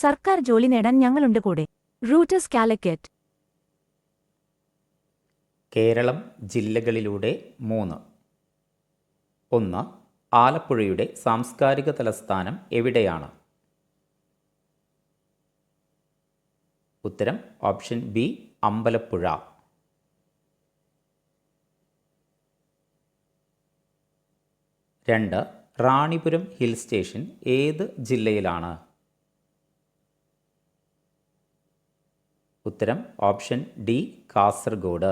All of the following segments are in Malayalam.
സർക്കാർ ജോലി നേടാൻ ഞങ്ങളുണ്ട് കൂടെ. റൂട്ടേഴ്സ് കാലിക്കറ്റ് കേരളം ജില്ലകളിലൂടെ മൂന്ന്. ഒന്ന് ആലപ്പുഴയുടെ സാംസ്കാരിക തലസ്ഥാനം എവിടെയാണ്? ഉത്തരം ഓപ്ഷൻ ബി അമ്പലപ്പുഴ. രണ്ട് റാണിപുരം ഹിൽ സ്റ്റേഷൻ ഏത് ജില്ലയിലാണ്? ഉത്തരം ഓപ്ഷൻ ഡി കാസർഗോഡ്.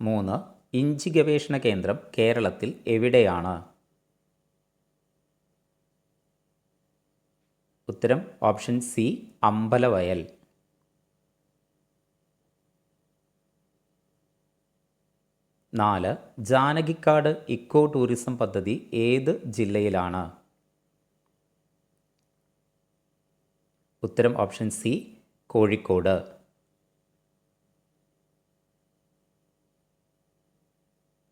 മൂന്ന് ഇഞ്ചി ഗവേഷണ കേന്ദ്രം കേരളത്തിൽ എവിടെയാണ്? ഉത്തരം ഓപ്ഷൻ സി അമ്പലവയൽ. നാല് ജാനകിക്കാട് ഇക്കോ ടൂറിസം പദ്ധതി ഏത് ജില്ലയിലാണ്? ഉത്തരം ഓപ്ഷൻ സി കോഴിക്കോട്.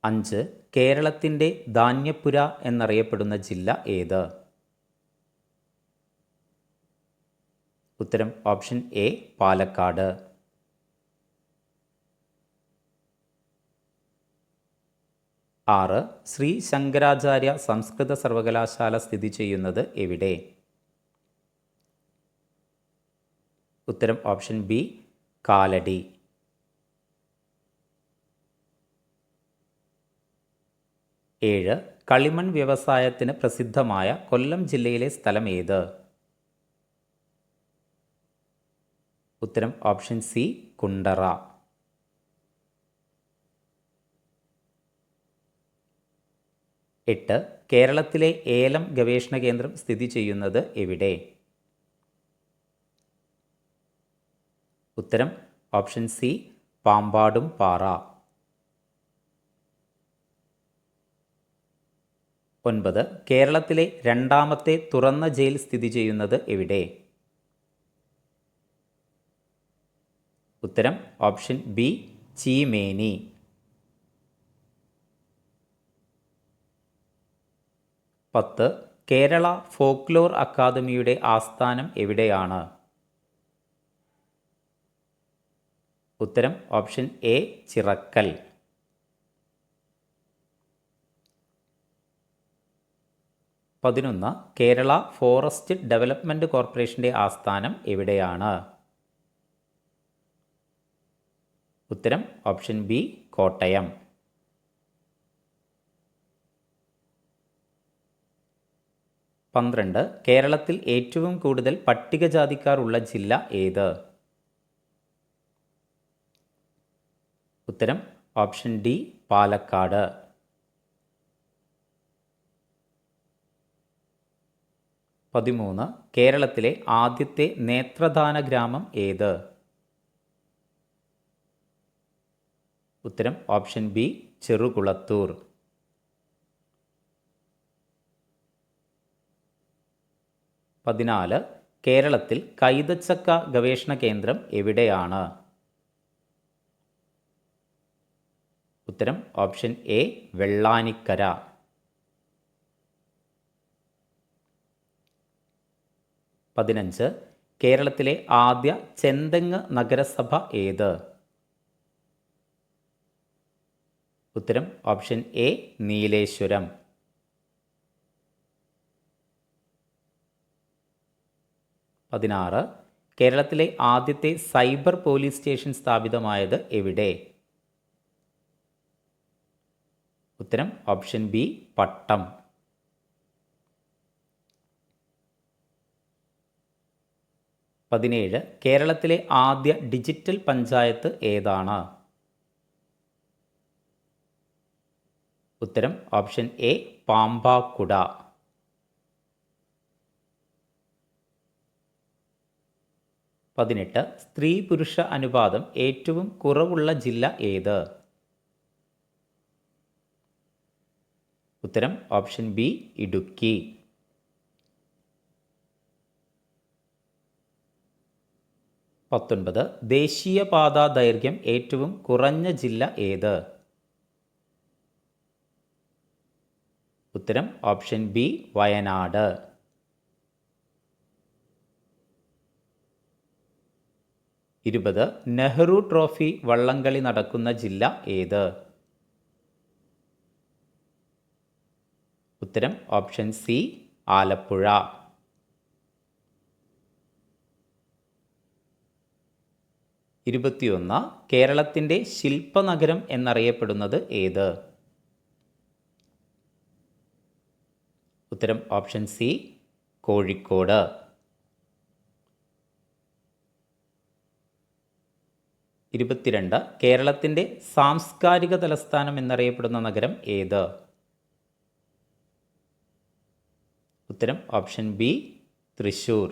അഞ്ച് കേരളത്തിന്റെ ധാന്യപ്പുര എന്നറിയപ്പെടുന്ന ജില്ല ഏത്? ഉത്തരം ഓപ്ഷൻ എ പാലക്കാട്. ആറ് ശ്രീ ശങ്കരാചാര്യ സംസ്കൃത സർവകലാശാല സ്ഥിതി ചെയ്യുന്നത് എവിടെ? ഉത്തരം ഓപ്ഷൻ ബി കാലടി. ഏഴ് കളിമൺ വ്യവസായത്തിന് പ്രസിദ്ധമായ കൊല്ലം ജില്ലയിലെ സ്ഥലം ഏത്? ഉത്തരം ഓപ്ഷൻ സി കുണ്ടറ. എട്ട് കേരളത്തിലെ ഏലം ഗവേഷണ കേന്ദ്രം സ്ഥിതി ചെയ്യുന്നത് എവിടെ? ഉത്തരം ഓപ്ഷൻ സി പാമ്പാടും പാറ. ഒൻപത് കേരളത്തിലെ രണ്ടാമത്തെ തുറന്ന ജയിൽ സ്ഥിതി ചെയ്യുന്നത് എവിടെ? ഉത്തരം ഓപ്ഷൻ ബി ചീമേനി. പത്ത് കേരള ഫോക്ലോർ അക്കാദമിയുടെ ആസ്ഥാനം എവിടെയാണ്? ഉത്തരം ഓപ്ഷൻ എ ചിറക്കൽ. പതിനൊന്ന് കേരള ഫോറസ്റ്റ് ഡെവലപ്മെന്റ് കോർപ്പറേഷന്റെ ആസ്ഥാനം എവിടെയാണ്? ഉത്തരം ഓപ്ഷൻ ബി കോട്ടയം. പന്ത്രണ്ട് കേരളത്തിൽ ഏറ്റവും കൂടുതൽ പട്ടികജാതിക്കാർ ഉള്ള ജില്ല ഏത്? ഉത്തരം ഓപ്ഷൻ ഡി പാലക്കാട്. പതിമൂന്ന് കേരളത്തിലെ ആദ്യത്തെ നേത്രദാന ഗ്രാമം ഏത്? ഉത്തരം ഓപ്ഷൻ ബി ചെറുകുളത്തൂർ. പതിനാല് കേരളത്തിൽ കൈതച്ചക്ക ഗവേഷണ കേന്ദ്രം എവിടെയാണ്? ഉത്തരം ഓപ്ഷൻ എ വെള്ളാനിക്കര. പതിനഞ്ച് കേരളത്തിലെ ആദ്യ ചെന്തെങ്ങ് നഗരസഭ ഏത്? ഉത്തരം ഓപ്ഷൻ എ നീലേശ്വരം. പതിനാറ് കേരളത്തിലെ ആദ്യത്തെ സൈബർ പോലീസ് സ്റ്റേഷൻ സ്ഥാപിതമായത് എവിടെ? ഉത്തരം ഓപ്ഷൻ ബി പട്ടം. പതിനേഴ് കേരളത്തിലെ ആദ്യ ഡിജിറ്റൽ പഞ്ചായത്ത് ഏതാണ്? ഉത്തരം ഓപ്ഷൻ എ പാമ്പാക്കുട. പതിനെട്ട് സ്ത്രീ പുരുഷ അനുപാതം ഏറ്റവും കുറവുള്ള ജില്ല ഏത്? ഉത്തരം ഓപ്ഷൻ ബി ഇടുക്കി. പത്തൊൻപത് ദേശീയപാതാ ദൈർഘ്യം ഏറ്റവും കുറഞ്ഞ ജില്ല ഏത്? ഉത്തരം ഓപ്ഷൻ ബി വയനാട്. ഇരുപത് നെഹ്റു ട്രോഫി വള്ളംകളി നടക്കുന്ന ജില്ല ഏത്? ഉത്തരം ഓപ്ഷൻ സി ആലപ്പുഴ. ഇരുപത്തിയൊന്ന് കേരളത്തിന്റെ ശില്പനഗരം എന്നറിയപ്പെടുന്നത് ഏത്? ഉത്തരം ഓപ്ഷൻ സി കോഴിക്കോട്. ഇരുപത്തിരണ്ട് കേരളത്തിന്റെ സാംസ്കാരിക തലസ്ഥാനം എന്നറിയപ്പെടുന്ന നഗരം ഏത്? ഉത്തരം ഓപ്ഷൻ ബി തൃശ്ശൂർ.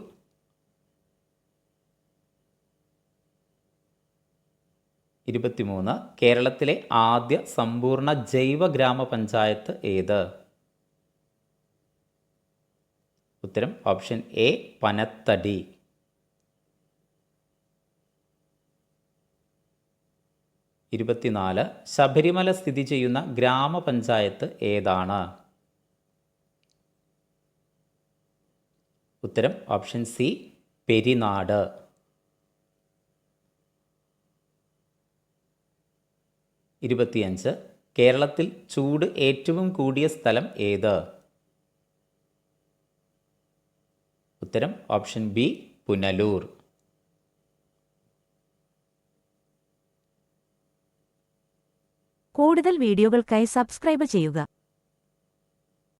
ഇരുപത്തിമൂന്ന് കേരളത്തിലെ ആദ്യ സമ്പൂർണ ജൈവ ഗ്രാമപഞ്ചായത്ത് ഏത്? ഉത്തരം ഓപ്ഷൻ എ പനത്തടി. ഇരുപത്തിനാല് ശബരിമല സ്ഥിതി ചെയ്യുന്ന ഗ്രാമപഞ്ചായത്ത് ഏതാണ്? ഉത്തരം ഓപ്ഷൻ സി പെരിനാട്. ഇരുപത്തിയഞ്ച് കേരളത്തിൽ ചൂട് ഏറ്റവും കൂടിയ സ്ഥലം ഏത്? ഉത്തരം ഓപ്ഷൻ ബി പുനലൂർ. കൂടുതൽ വീഡിയോകൾക്കായി സബ്സ്ക്രൈബ് ചെയ്യുക.